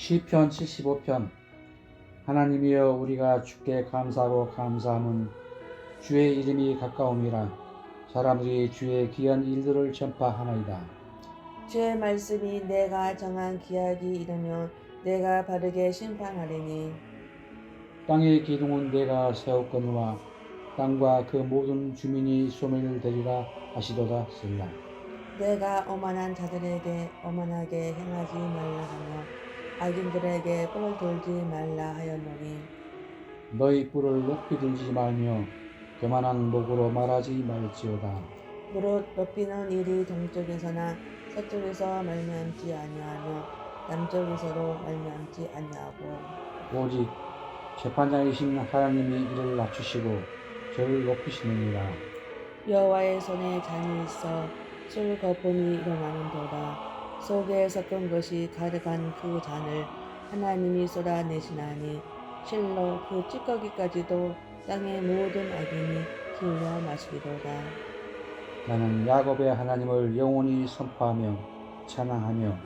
시편 75편 하나님이여 우리가 주께 감사하고 감사함은 주의 이름이 가까움이라 사람들이 주의 귀한 일들을 전파하나이다. 주의 말씀이 내가 정한 기약이 이르면 내가 바르게 심판하리니 땅의 기둥은 내가 세웠거니와 땅과 그 모든 주민이 소멸 되리라 하시도다 쓸라. 내가 오만한 자들에게 오만하게 행하지 말라 하며 악인들에게 뿔을 돌지 말라 하였노니 너희 뿔을 높이 들지 말며 교만한 목으로 말하지 말지어다. 무릇 높이는 일이 동쪽에서나 서쪽에서 말미암지 아니하며 남쪽에서도 말미암지 아니하고 오직 재판장이신 하나님이 이를 낮추시고 저를 높이시느니라. 여호와의 손에 잔이 있어 술 거품이 일어나는 도다 속에 섞은 것이 가득한 그 잔을 하나님이 쏟아내시나니 실로 그 찌꺼기까지도 땅의 모든 악인이 길러 마시리로다. 나는 야곱의 하나님을 영원히 선포하며 찬양하며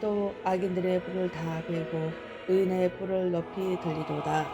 또 악인들의 뿔을 다 베고 의인의 뿔을 높이 들리도다